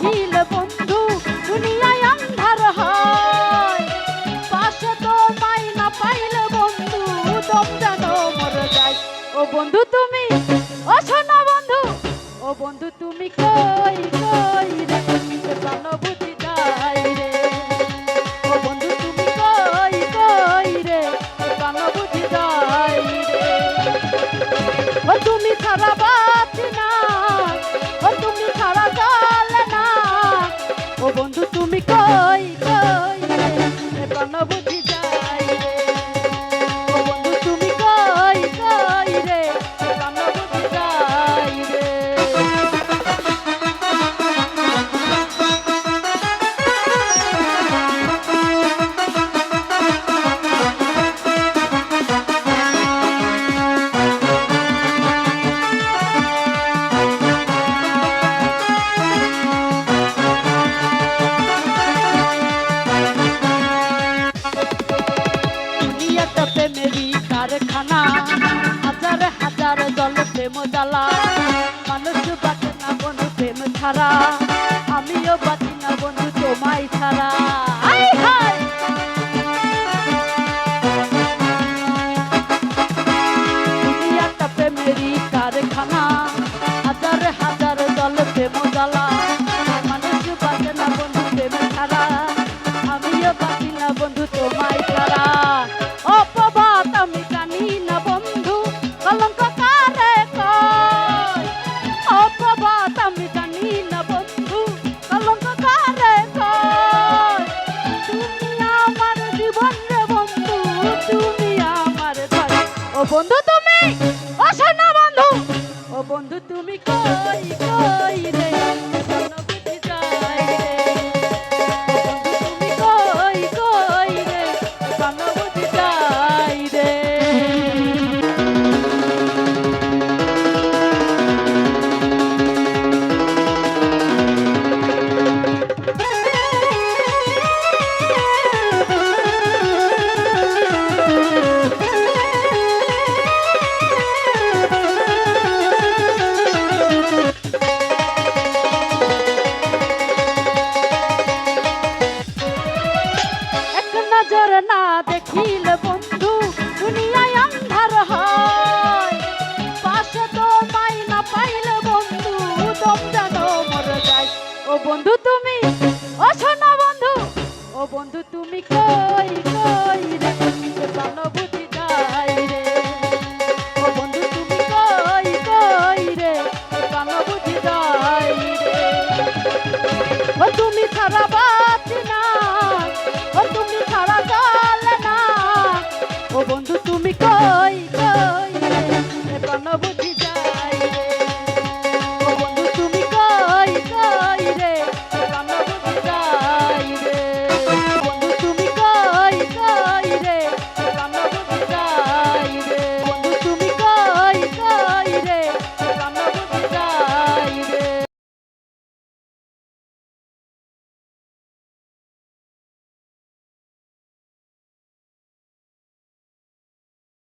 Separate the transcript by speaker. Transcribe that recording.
Speaker 1: ছিল বন্ধু, দুনিয়ায় আন্ধার হয়। পাশে তো পাই না পাইলে বন্ধু দম যেন মরে যায়। ও বন্ধু তুমি, ও শোনা বন্ধু, ও বন্ধু তুমি কই? জ্ঞান বুদ্ধি জেলখানা, হাজার হাজার দল প্রেম জ্বালা। মানুষ বাঁচে না বন্ধু প্রেম ছাড়া, আমিও বাঁচি না বন্ধু তোমায় ছাড়া। বন্ধু তুমি? অসনা বন্ধু ও বন্ধু তুমি কই? ও বন্ধু তুমি, ও শোনো বন্ধু, ও বন্ধু তুমি কই কই রে? ভালো বুঝি যাই রে। ও বন্ধু তুমি কই কই রে? ভালো বুঝি যাই রে। ও তুমি ছাড়া বাঁচি না, ও তুমি ছাড়া চল না। ও বন্ধু তুমি কই কই রে? ভালো বুঝি যাই